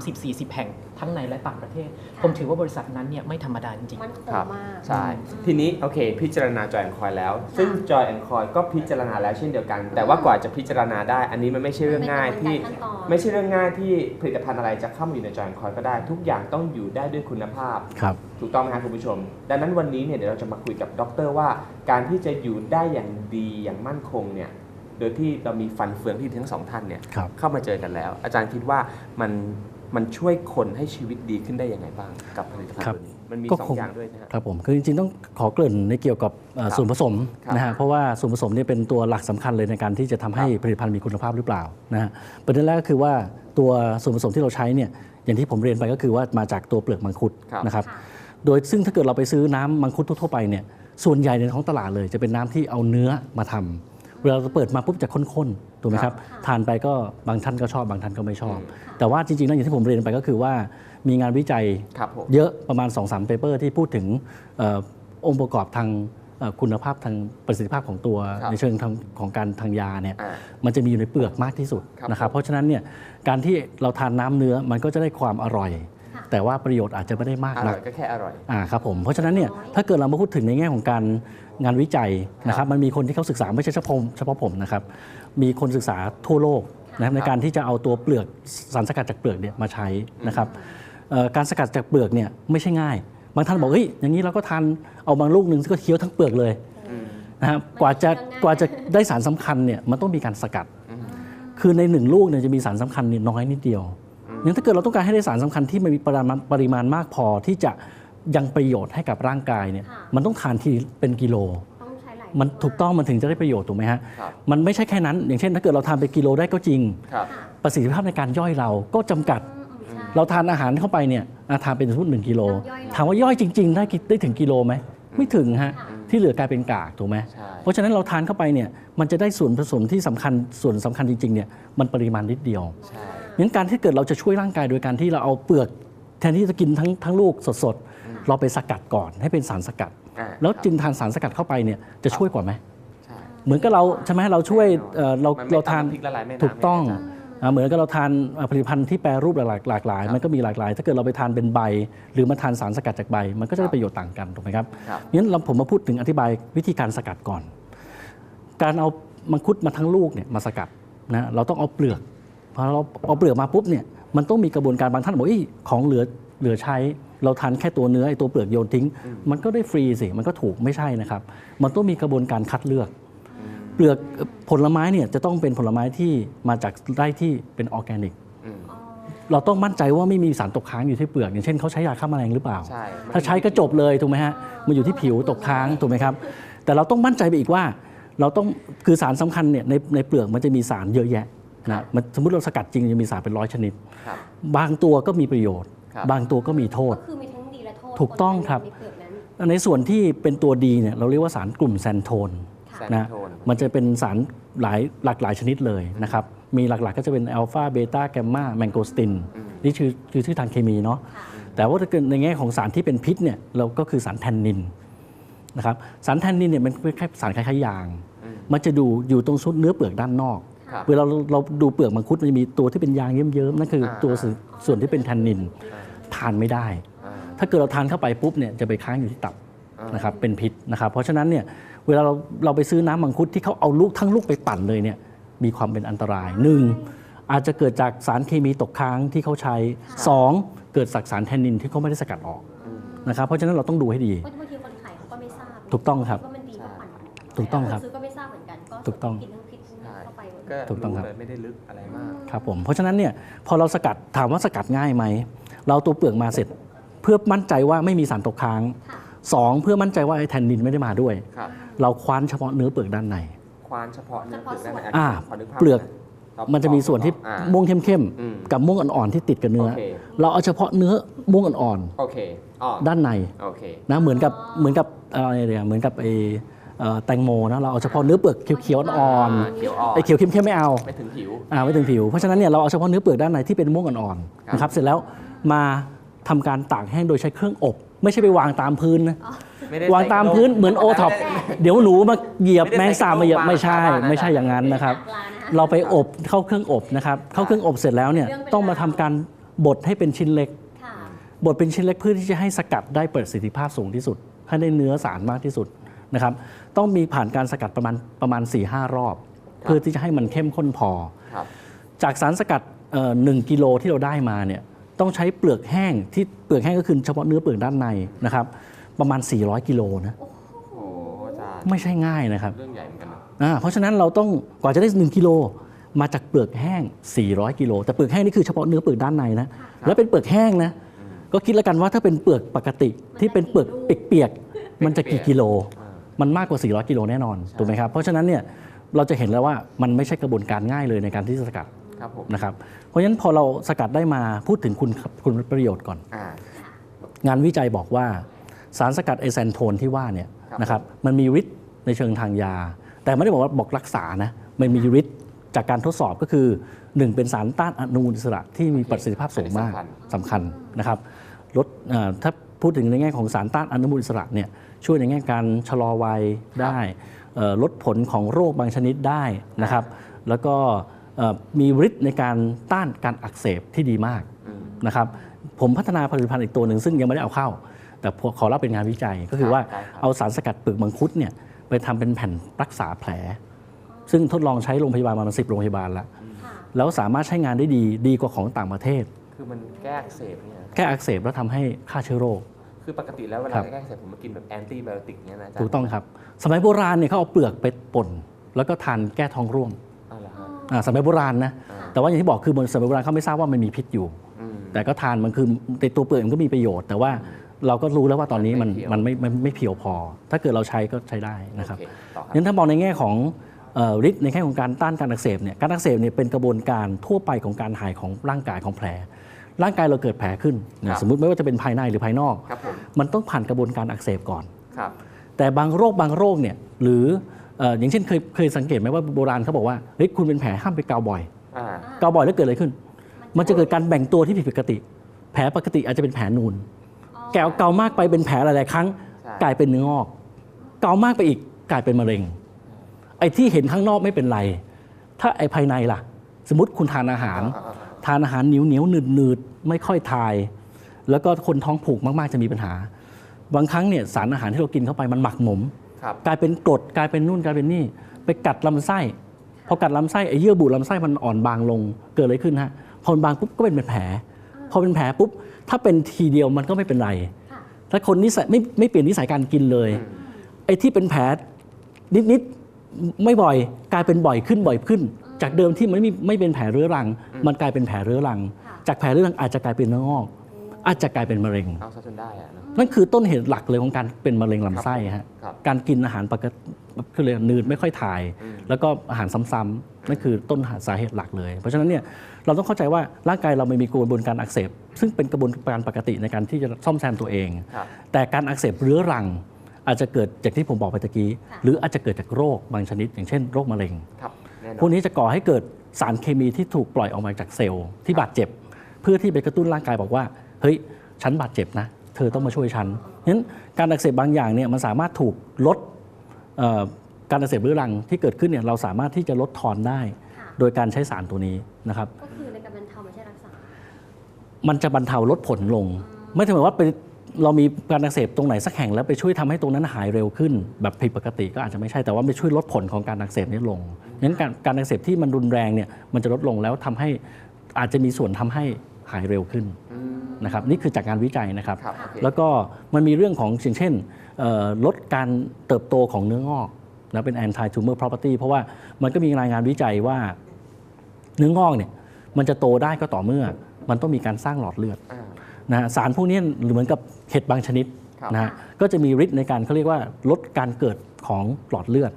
[SPEAKER 4] 30-40 แห่งทั้งในและต่างประเทศ ผมถือว่าบริษัทนั้นเนี่ยไม่ธรรมดาจริง
[SPEAKER 2] มันคง
[SPEAKER 1] ครับ
[SPEAKER 2] มาก
[SPEAKER 1] ใช่ทีนี้โอเคพิจารณาจอยแอนคอยแล้ว ซึ่งจอยแอนคอยก็พิจารณาแล้วเช่นเดียวกัน แต่ว่ากว่าจะพิจารณาได้ อันนี้มันไม่ใช่เรื่องง่ายที่
[SPEAKER 2] เป็นกระบวนการขั้นตอน
[SPEAKER 1] ไม่ใช่เรื่องง่ายที่ผลิตภัณฑ์อะไรจะเข้ามาอยู่ในจอยแอนคอยก็ได้ ทุกอย่างต้องอยู่ได้ด้วยคุณภาพ
[SPEAKER 3] ครับ
[SPEAKER 1] ถูกต้องไหมครับคุณผู้ชม ดังนั้นวันนี้เนี่ยเดี๋ยวเราจะมาคุยกับดรว่าการที่จะอยู่ได้อย่างดีอย่างมั่นคงเนี่ยโดยที่เรามีฟันเฟืองที่ทั้งสองท่านเนี่ย
[SPEAKER 3] ครับ
[SPEAKER 1] เข้ามาเจอกันแล้ว อาจารย์คิดว่ามันมันช่วยคนให้ชีวิตดีขึ้นได้ยังไงบ้างกับผลิตภัณฑ์
[SPEAKER 3] ครับ
[SPEAKER 1] ตัวนี้มันมี
[SPEAKER 3] ก็
[SPEAKER 1] สอ
[SPEAKER 3] ค
[SPEAKER 1] ง
[SPEAKER 3] ง
[SPEAKER 1] อย่างด้วยนะฮะ
[SPEAKER 3] ครับผมคือจริงๆต้องขอเกริ่นในเกี่ยวกับเอ่อ
[SPEAKER 1] ครับ
[SPEAKER 3] ส่วนผสม
[SPEAKER 1] ครับ
[SPEAKER 3] นะฮะเพราะว่าส่วนผสมเนี่ยเป็นตัวหลักสำคัญเลยในการที่จะทำให้ผลิตภัณฑ์มีคุณภาพหรือเปล่านะฮะประเด็นแรกก็คือว่าตัวส่วนผสมที่เราใช้เนี่ยอย่างที่ผมเรียนไปก็คือว่ามาจากตัวเปลือกมังคุด
[SPEAKER 1] ครับ
[SPEAKER 3] นะครับ
[SPEAKER 2] ค่ะ
[SPEAKER 3] โดยซึ่งถ้าเกิดเราไปซื้อน้ำมังคุดทั่วๆไปเนี่ย ส่วนใหญ่ในท้องตลาดเลย จะเป็นน้ำที่เอาเนื้อมาทำเวลาเราเปิดมาปุ๊บจะข้นๆ ถูกไหมครับ
[SPEAKER 2] ครับ
[SPEAKER 3] ทานไปก็บางท่านก็ชอบบางท่านก็ไม่ชอบ
[SPEAKER 1] อืม
[SPEAKER 3] แต่ว่าจริงๆแล้วอย่างที่ผมเรียนไปก็คือว่ามีงานวิจัย
[SPEAKER 1] ครับผม
[SPEAKER 3] เยอะประมาณ 2-3เปเปอร์ที่พูดถึงเออองค์ประกอบทางเอ่อคุณภาพทางประสิทธิภาพของตัว
[SPEAKER 1] ครับ
[SPEAKER 3] ในเชิงทางของการทางยาเนี่ย
[SPEAKER 1] อ่า
[SPEAKER 3] มันจะมีอยู่ในเปลือกมากที่สุด
[SPEAKER 1] ครับ
[SPEAKER 3] นะครับ
[SPEAKER 1] ผม
[SPEAKER 3] เพราะฉะนั้นเนี่ยการที่เราทานน้ำเนื้อมันก็จะได้ความอร่อย
[SPEAKER 2] ค่ะ
[SPEAKER 3] แต่ว่าประโยชน์อาจจะไม่ได้มาก
[SPEAKER 1] อ
[SPEAKER 3] นั
[SPEAKER 1] ร่
[SPEAKER 3] ก
[SPEAKER 1] อยก็แค่อร่อย
[SPEAKER 3] อ่าครับผมเพราะฉะนั้นเนี่ยถ้าเกิดเรามาพูดถึงในแง่ของการงานวิจัยนะครับมันมีคนที่เขาศึกษาไม่ใช่เฉพาะเฉพาะผมนะครับมีคนศึกษาทั่วโลกนะครับในการที่จะเอาตัวเปลือกสารสกัดจากเปลือกเนี่ยมาใช้นะครับเอ่อการสกัดจากเปลือกเนี่ยไม่ใช่ง่าย บางท่านบอกเฮ้ยอย่างนี้เราก็ทานเอาบางลูกหนึ่งก็เคี้ยวทั้งเปลือกเลย
[SPEAKER 1] อืม
[SPEAKER 3] นะครับกว่าจะกว่าจะได้สารสำคัญเนี่ยมันต้องมีการสกัด คือในหนึ่งลูกเนี่ยจะมีสารสำคัญเนี่ยน้อยนิดเดียว งั้นถ้าเกิดเราต้องการให้ได้สารสำคัญที่มันมีปริมาณปริมาณมากพอที่จะยังประโยชน์ให้กับร่างกายเนี่ย
[SPEAKER 2] ค่ะ
[SPEAKER 3] มันต้องทานทีเป็นกิโล
[SPEAKER 2] ต้องใช้หลาย
[SPEAKER 3] มันถูกต้องมันถึงจะได้ประโยชน์ถูกไหมฮะ
[SPEAKER 1] ครับ
[SPEAKER 3] มันไม่ใช่แค่นั้น อย่างเช่น ถ้าเกิดเราทานไปกิโลได้ก็จริง
[SPEAKER 1] ครับ
[SPEAKER 2] ค่ะ
[SPEAKER 3] ประสิทธิภาพในการย่อยเราก็จำกัด
[SPEAKER 2] อืมอืมใช่
[SPEAKER 3] เราทานอาหารเข้าไปเนี่ยอะทานเป็นสมมติหนึ่งกิโล
[SPEAKER 2] ย่อยๆ
[SPEAKER 3] ถามว่าย่อยจริง ๆ ได้กี่ได้ถึงกิโลไหมไม่ถึงฮะ
[SPEAKER 2] ค่ะ
[SPEAKER 3] ที่เหลือกลายเป็นกากถูกไหม
[SPEAKER 1] ใช่
[SPEAKER 3] เพราะฉะนั้นเราทานเข้าไปเนี่ยมันจะได้ส่วนผสมที่สำคัญส่วนสำคัญจริงๆเนี่ยมันปริมาณนิดเดียว
[SPEAKER 1] ใช่
[SPEAKER 3] งั้นการที่เกิดเราจะช่วยร่างกายโดยการที่เราเอาเปลือก แทนที่จะกินทั้งทั้งลูกสดๆ เราไปสกัดก่อนให้เป็นสารสกัด
[SPEAKER 1] อ่า
[SPEAKER 3] แล้ว
[SPEAKER 1] ครับ
[SPEAKER 3] จึงทานสารสกัดเข้าไปเนี่ยจะช่วยกว่าไหม
[SPEAKER 1] ใช่
[SPEAKER 3] เหมือนกับเราใช่ไหมเราช่วยเอ่อเรา
[SPEAKER 1] มันไม่
[SPEAKER 3] เราทาน
[SPEAKER 1] ตำน้ำพริกละลายแม่น้ำ
[SPEAKER 3] ถูกต้อง
[SPEAKER 1] ไงอาจารย์
[SPEAKER 3] อ่าเหมือนกับเราทานอ่าผลิตภัณฑ์ที่แปรรูปหลากหลากหลาย
[SPEAKER 1] ครับ
[SPEAKER 3] มันก็มีหลากหลาย ถ้าเกิดเราไปทานเป็นใบ หรือมาทานสารสกัดจากใบ มันก็จะ
[SPEAKER 1] ครั
[SPEAKER 3] ได้
[SPEAKER 1] บ
[SPEAKER 3] ประโยชน์ต่างกันถูกไหมครับ
[SPEAKER 1] ครับ
[SPEAKER 3] งั้นเราผมมาพูดถึงอธิบายวิธีการสกัดก่อน การเอามังคุดมาทั้งลูกเนี่ยมาสกัดนะเราต้องเอาเปลือก พอเราเอาเปลือกมาปุ๊บเนี่ยมันต้องมีกระบวนการบางท่านบอกเอยของเหลือเหลือใช้ เราทานแค่ตัวเนื้อไอ้ตัวเปลือกโยนทิ้ง มันก็ได้ฟรีสิมันก็ถูกไม่ใช่นะครับ มันต้องมีกระบวนการคัดเลือก เปลือกเอ่อผลไม้เนี่ยจะต้องเป็นผลไม้ที่มาจากไร่ที่เป็นออร์แกนิก
[SPEAKER 1] อืม
[SPEAKER 2] อ๋อ
[SPEAKER 3] เราต้องมั่นใจว่าไม่มีสารตกค้างอยู่ที่เปลือกอย่างเช่นเขาใช้ยาฆ่าแมลงหรือเปล่า
[SPEAKER 1] ใช่
[SPEAKER 3] ถ้าใช้ก็จบเลยถูกไหมฮะมันอยู่ที่ผิวตกค้างถูกไหมครับ แต่เราต้องมั่นใจไปอีกว่า เราต้องคือสารสำคัญเนี่ยในในเปลือกมันจะมีสารเยอะแยะ นะมันสมมติเราสกัดจริงจะมีสารเป็นร้อยชนิด
[SPEAKER 1] ครับ
[SPEAKER 3] บางตัวก็มีประโยชน์
[SPEAKER 1] ครับ
[SPEAKER 3] บางตัวก็มีโทษ
[SPEAKER 2] ก็คือมีทั้งดีและโทษ
[SPEAKER 3] ถูกต้องครับ
[SPEAKER 2] ในเปลือกนั้น
[SPEAKER 3] ในส่วนที่เป็นตัวดีเนี่ยเราเรียกว่าสารกลุ่มแซนโทน
[SPEAKER 1] แซน
[SPEAKER 3] นะ
[SPEAKER 1] โทน
[SPEAKER 3] มันจะเป็นสารหลายหลากหลายชนิดเลยนะครับ มีหลักๆก็จะเป็นอัลฟาเบต้าแกมมาแมงโกสติน
[SPEAKER 1] อืม
[SPEAKER 3] นี่คือคือชื่อทางเคมีเนาะ
[SPEAKER 2] ค่ะ
[SPEAKER 3] แต่ว่าถ้าเกิดในแง่ของสารที่เป็นพิษเนี่ยเราก็คือสารแทนนินนะครับสารแทนนินเนี่ยมันเป็นแค่สารคล้ายๆยาง
[SPEAKER 1] อืม
[SPEAKER 3] มันจะดูอยู่ตรงชุดเนื้อเปลือกด้านนอก
[SPEAKER 1] ครับ
[SPEAKER 3] เวลาเราเราดูเปลือกมังคุดมันจะมีตัวที่เป็นยางเยิ้มๆนั่นคืออาตัวส่วนส่วนที่เป็นแทนนินทานไม่ได้
[SPEAKER 1] อ่า
[SPEAKER 3] ถ้าเกิดเราทานเข้าไปปุ๊บเนี่ยจะไปค้างอยู่ที่ตับ
[SPEAKER 1] อ่าน
[SPEAKER 3] นะครับเป็นพิษนะครับเพราะฉะนั้นเนี่ยเวลาเราเราไปซื้อน้ำมังคุดที่เขาเอาลูกทั้งลูกไปปั่นเลยเนี่ยมีความเป็นอันตรายหนึ่งอาจจะเกิดจากสารเคมีตกค้างที่เขาใช้สองเกิดจากสารแทนนินที่เขาไม่ได้สกัดออกนะครับเพราะฉะนั้นเราต้องดูให้ดี
[SPEAKER 2] เพราะบางทีคนขายเขาก็ไม่ทราบ
[SPEAKER 3] ถูกต้องครับ
[SPEAKER 2] ว่ามันดีก็ผ่อน
[SPEAKER 3] ถูกต้องครับ
[SPEAKER 2] นซื้อก็ไม่ทราบเหมือนกันก็
[SPEAKER 3] ถูกต้อง
[SPEAKER 2] กินทั้งพิษทั้งนั้นเข้าไปหมด
[SPEAKER 1] ก็
[SPEAKER 3] ถูกต้องครับ
[SPEAKER 1] เลยไม่ได้ลึกอะไรมาก
[SPEAKER 3] ครับผมเพราะฉะนั้นเนี่ยพอเราสกัดถามว่าสกัดง่ายไหมเราเอาตัวเปลือกมาเสร็จ เพื่อมั่นใจว่าไม่มีสารตกค้าง
[SPEAKER 2] ค่ะ
[SPEAKER 3] สองเพื่อมั่นใจว่าไอ้แทนนินไม่ได้มาด้วย
[SPEAKER 1] ครับ
[SPEAKER 3] เราคว้านเฉพาะเนื้อเปลือกด้านใน
[SPEAKER 1] ควานเฉพาะเนื้อเปลือกได้ไหม
[SPEAKER 3] อ่า
[SPEAKER 1] ขนึภาพ
[SPEAKER 3] เปลือก
[SPEAKER 1] รา
[SPEAKER 3] มันจะมีส่วนที่
[SPEAKER 1] อ่า
[SPEAKER 3] ม่วงเข้ม
[SPEAKER 1] อืม
[SPEAKER 3] ๆกับม่วงอ่อนๆที่ติดกับเนื้อ
[SPEAKER 1] โอเค
[SPEAKER 3] เราเอาเฉพาะเนื้อม่วงอ่อน
[SPEAKER 1] โอเคอ๋อ
[SPEAKER 3] ๆด้านใน
[SPEAKER 1] โอเค
[SPEAKER 3] นะเหมือนกับเหมือนกับอะไรเนี่ยเหมือนกับไอ้เอ่อ แตงโมนะเราเอาเฉพาะเนื้อเปลือกเขียวๆอ่อน
[SPEAKER 1] เขียวอ่อน
[SPEAKER 3] ๆไอ้เขียวเข้มๆไม่เอา
[SPEAKER 1] ไม่ถึงผิว
[SPEAKER 3] อ่าไม่ถึงผิว เพราะฉะนั้นเนี่ยเราเอาเฉพาะเนื้อเปลือกด้านในที่เป็นม่วงอ่อน
[SPEAKER 1] ครับ
[SPEAKER 3] ๆนะครับเสร็จแล้วมาทำการตากแห้งโดยใช้เครื่องอบ ไม่ใช่ไปวางตามพื้นนะ
[SPEAKER 1] ไม่ได้
[SPEAKER 3] วางตามพื้นเหมือนโอท็อปเดี๋ยวหนูมาเหยียบ
[SPEAKER 1] ไม่ได้
[SPEAKER 3] แมงสาบมาเหยียบ
[SPEAKER 1] ใส่
[SPEAKER 3] ไม่ใช่
[SPEAKER 1] กระโหลกวาง
[SPEAKER 3] ไม่ใช่อย่างนั้นนะครับ
[SPEAKER 2] ปลานะคะ
[SPEAKER 3] เราไปอบเข้าเครื่องอบนะครับเข้าเครื่องอบเสร็จแล้วเนี่ย
[SPEAKER 2] เรื่องเป็น
[SPEAKER 3] ต้องมาทำการบดให้เป็นชิ้นเล็ก
[SPEAKER 2] ค่ะ
[SPEAKER 3] บดเป็นชิ้นเล็กเพื่อที่จะให้สกัดได้ประสิทธิภาพสูงที่สุด ให้ได้เนื้อสารมากที่สุดนะครับ ต้องมีผ่านการสกัดประมาณประมาณ 4-5 รอบ เพื่อที่จะให้มันเข้มข้นพอ
[SPEAKER 1] ครับ
[SPEAKER 3] จากสารสกัดเอ่อหนึ่งกิโลที่เราได้มาเนี่ยต้องใช้เปลือกแห้งที่เปลือกแห้งก็คือเฉพาะเนื้อเปลือกด้านในนะครับ ประมาณ 400 กิโลนะ
[SPEAKER 1] โอ้โหอาจารย์
[SPEAKER 3] ไม่ใช่ง่ายนะครับ
[SPEAKER 1] เรื่องใหญ่เหมือนกันนะ
[SPEAKER 3] อ่าเพราะฉะนั้นเราต้องกว่าจะได้ 1 กิโลมาจากเปลือกแห้ง 400 กิโลแต่เปลือกแห้งนี่คือเฉพาะเนื้อเปลือกด้านในนะแล้วเป็นเปลือกแห้งนะก็คิดแล้วกันว่าถ้าเป็นเปลือกปกติที่เป็นเปลือกเปียกๆมันจะกี่กิโล มันมากกว่า 400 กิโลแน่นอนถูกไหมครับเพราะฉะนั้นเนี่ยเราจะเห็นแล้วว่ามันไม่ใช่กระบวนการง่ายเลยในการที่จะสกัด
[SPEAKER 1] ครับผม
[SPEAKER 3] นะครับเพราะฉะนั้นพอเราสกัดได้มาพูดถึงคุณคุณประโยชน์ก่อน
[SPEAKER 1] อ่า
[SPEAKER 3] งานวิจัยบอกว่าสารสกัดไอแซนโทนที่ว่าเนี่ย
[SPEAKER 1] ครับ
[SPEAKER 3] นะครับมันมีฤทธิ์ในเชิงทางยา แต่ไม่ได้บอกว่าบอกรักษานะมันมีฤทธิ์จากการทดสอบก็คือ 1 เป็นสารต้านอนุมูลอิสระที่มีประสิทธิภาพสูงมากสำคัญนะครับลดเอ่อถ้าพูดถึงในแง่ของสารต้านอนุมูลอิสระเนี่ย ช่วยในแง่การชะลอวัยได้เอ่อลดผลของโรคบางชนิดได้นะครับ แล้วก็เอ่อมีฤทธิ์ในการต้านการอักเสบที่ดีมาก
[SPEAKER 1] อืม
[SPEAKER 3] นะครับผมพัฒนาผลิตภัณฑ์อีกตัวหนึ่งซึ่งยังไม่ได้เอาเข้า แต่ขอเล่าเป็นงานวิจัยก็คือว่า
[SPEAKER 1] ได้ครับ
[SPEAKER 3] เอาสารสกัดเปลือกมังคุดเนี่ยไปทำเป็นแผ่นรักษาแผล ซึ่งทดลองใช้โรงพยาบาลมาสิบโรงพยาบาลแล้ว
[SPEAKER 2] ค่ะ
[SPEAKER 3] แล้วสามารถใช้งานได้ดีดีกว่าของต่างประเทศ
[SPEAKER 1] คือมันแก้อักเสบเนี่ย
[SPEAKER 3] แก้อักเสบแล้วทำให้ฆ่าเชื้อโรค
[SPEAKER 1] คือปกติแล้วเว
[SPEAKER 3] ครั
[SPEAKER 1] ลา
[SPEAKER 3] บ
[SPEAKER 1] แก้อักเสบผมมากินแบบแอนตี้ไบโอติกเนี่ยนะอาจารย์
[SPEAKER 3] ถูกต้องครับ สมัยโบราณเนี่ยเขาเอาเปลือกไปป่น แล้วก็ทานแก้ท้องร่วง
[SPEAKER 1] อ๋อเหรอฮะ
[SPEAKER 3] อ่าสมัยโบราณนะ
[SPEAKER 1] อ่า
[SPEAKER 3] แต่ว่าอย่างที่บอกคือบนสมัยโบราณเขาไม่ทราบว่ามันมีพิษอยู่
[SPEAKER 1] อืม
[SPEAKER 3] แต่ก็ทานมันคือในตัวเปลือกมันก็มีประโยชน์ แต่ว่าเราก็รู้แล้วว่าตอนนี้มัน
[SPEAKER 1] ไม่เพียว
[SPEAKER 3] มันไม่ไม่ไม่เพียวพอ ถ้าเกิดเราใช้ก็ใช้ได้นะครับ
[SPEAKER 1] โอเคต่อครับ
[SPEAKER 3] งั้นถ้ามองในแง่ของเอ่อฤทธิ์ในแง่ของการต้านการอักเสบเนี่ยการอักเสบเนี่ยเป็นกระบวนการทั่วไปของการหายของร่างกายของแผล ร่างกายเราเกิดแผลขึ้นเนี่ยสมมุติไม่ว่าจะเป็นภายในหรือภายนอก
[SPEAKER 1] ครับผม
[SPEAKER 3] มันต้องผ่านกระบวนการอักเสบก่อน
[SPEAKER 1] ครับ
[SPEAKER 3] แต่บางโรคบางโรคเนี่ยหรือเอ่ออย่างเช่นเคยเคยสังเกตไหมว่าโบราณเขาบอกว่าเฮ้ยคุณเป็นแผลห้ามไปเกาบ่อย
[SPEAKER 1] อ่า
[SPEAKER 3] เกาบ่อยแล้วเกิดอะไรขึ้น มันจะเกิดการแบ่งตัวที่ผิดปกติ แผลปกติอาจจะเป็นแผลนูน แกวเกามากไปเป็นแผลหลายๆครั้ง
[SPEAKER 1] ใช่
[SPEAKER 3] กลายเป็นเนื้องอก เกามากไปอีกกลายเป็นมะเร็ง ไอ้ที่เห็นข้างนอกไม่เป็นไร ถ้าไอ้ภายในล่ะ สมมติคุณทานอาหาร
[SPEAKER 1] อ่าอ่าอ่า
[SPEAKER 3] ทานอาหารเหนียวเหนียวหนืดหนืดไม่ค่อยทาย แล้วก็คนท้องผูกมากๆจะมีปัญหา บางครั้งเนี่ยสารอาหารที่เรากินเข้าไปมันหมักหมม
[SPEAKER 1] ครับ
[SPEAKER 3] กลายเป็นกรดกลายเป็นนู่นกลายเป็นนี่ ไปกัดลำไส้พอกัดลำไส้ไอ้เยื่อบุลำไส้มันอ่อนบางลงเกิดอะไรขึ้นฮะพอมันบางปุ๊บก็เป็นแผลพอเป็นแผลปุ๊บถ้าเป็นทีเดียวมันก็ไม่เป็นไร
[SPEAKER 2] ค่ะ
[SPEAKER 3] ถ้าคนนิสัยไม่ไม่เปลี่ยนนิสัยการกินเลย ไอ้ที่เป็นแผลนิดๆไม่บ่อยกลายเป็นบ่อยขึ้นบ่อยขึ้น จากเดิมที่มันไม่มีไม่เป็นแผลเรื้อรัง มันกลายเป็นแผลเรื้อรัง
[SPEAKER 2] ค่ะ
[SPEAKER 3] จากแผลเรื้อรังอาจจะกลายเป็นเนื้องอก อาจจะกลายเป็นมะเร็ง
[SPEAKER 1] เอาซะจนได้อะเนอะ
[SPEAKER 3] นั่นคือต้นเหตุหลักเลยของการเป็นมะเร็งลำไส้ฮะ
[SPEAKER 1] ครับ
[SPEAKER 3] การกินอาหารปกติคือเลยกนืดไม่ค่อยถ่าย
[SPEAKER 1] อืม
[SPEAKER 3] แล้วก็อาหารซ้ำๆนั่นคือต้นสาเหตุหลักเลย เพราะฉะนั้นเนี่ยเราต้องเข้าใจว่าร่างกายเราไม่มีกระบวนการอักเสบ ซึ่งเป็นกระบวนการปกติในการที่จะซ่อมแซมตัวเอง
[SPEAKER 1] ครับ
[SPEAKER 3] แต่การอักเสบเรื้อรัง อาจจะเกิดจากที่ผมบอกไปตะกี้
[SPEAKER 2] ค่ะ
[SPEAKER 3] หรืออาจจะเกิดจากโรคบางชนิด อย่างเช่นโรคมะเร็ง
[SPEAKER 1] ครับแน่นอน
[SPEAKER 3] พวกนี้จะก่อให้เกิดสารเคมีที่ถูกปล่อยออกมาจากเซลล์ที่บาดเจ็บ เพื่อที่ไปกระตุ้นร่างกายบอกว่า เฮ้ย ฉันบาดเจ็บนะ เธอต้องมาช่วยฉันฉะนั้นการอักเสบบางอย่างเนี่ยมันสามารถถูกลดเอ่อการอักเสบเรื้อรังที่เกิดขึ้นเนี่ยเราสามารถที่จะลดทอนได้
[SPEAKER 2] ค่ะ
[SPEAKER 3] โดยการใช้สารตัวนี้นะครับ
[SPEAKER 2] ก็คือในการบรรเทาไม่ใช่รักษา
[SPEAKER 3] มันจะบรรเทาลดผลลง ไม่ใช่หมายว่าไป เรามีการอักเสบตรงไหนสักแห่งแล้วไปช่วยทำให้ตรงนั้นหายเร็วขึ้น แบบผิดปกติก็อาจจะไม่ใช่แต่ว่าไปช่วยลดผลของการอักเสบนี้ลงงั้นการการอักเสบที่มันรุนแรงเนี่ยมันจะลดลงแล้วทำให้อาจจะมีส่วนทำให้หายเร็วขึ้น
[SPEAKER 1] อืม
[SPEAKER 3] นะครับนี่คือจากการวิจัยนะครับ
[SPEAKER 1] ครับโอเค
[SPEAKER 3] แล้วก็มันมีเรื่องของอย่างเช่นเอ่อลดการเติบโตของเนื้องอกนะเป็น anti tumor property เพราะว่ามันก็มีรายงานวิจัยว่า เนื้องอกเนี่ยมันจะโตได้ก็ต่อเมื่อ มันต้องมีการสร้างหลอดเลือด
[SPEAKER 1] อ่า
[SPEAKER 3] นะฮะสารพวกนี้เหมือนกับเห็ดบางชนิด
[SPEAKER 1] ครับ
[SPEAKER 3] นะฮะก็จะมีฤทธิ์ในการเขาเรียกว่าลดการเกิดของหลอดเลือด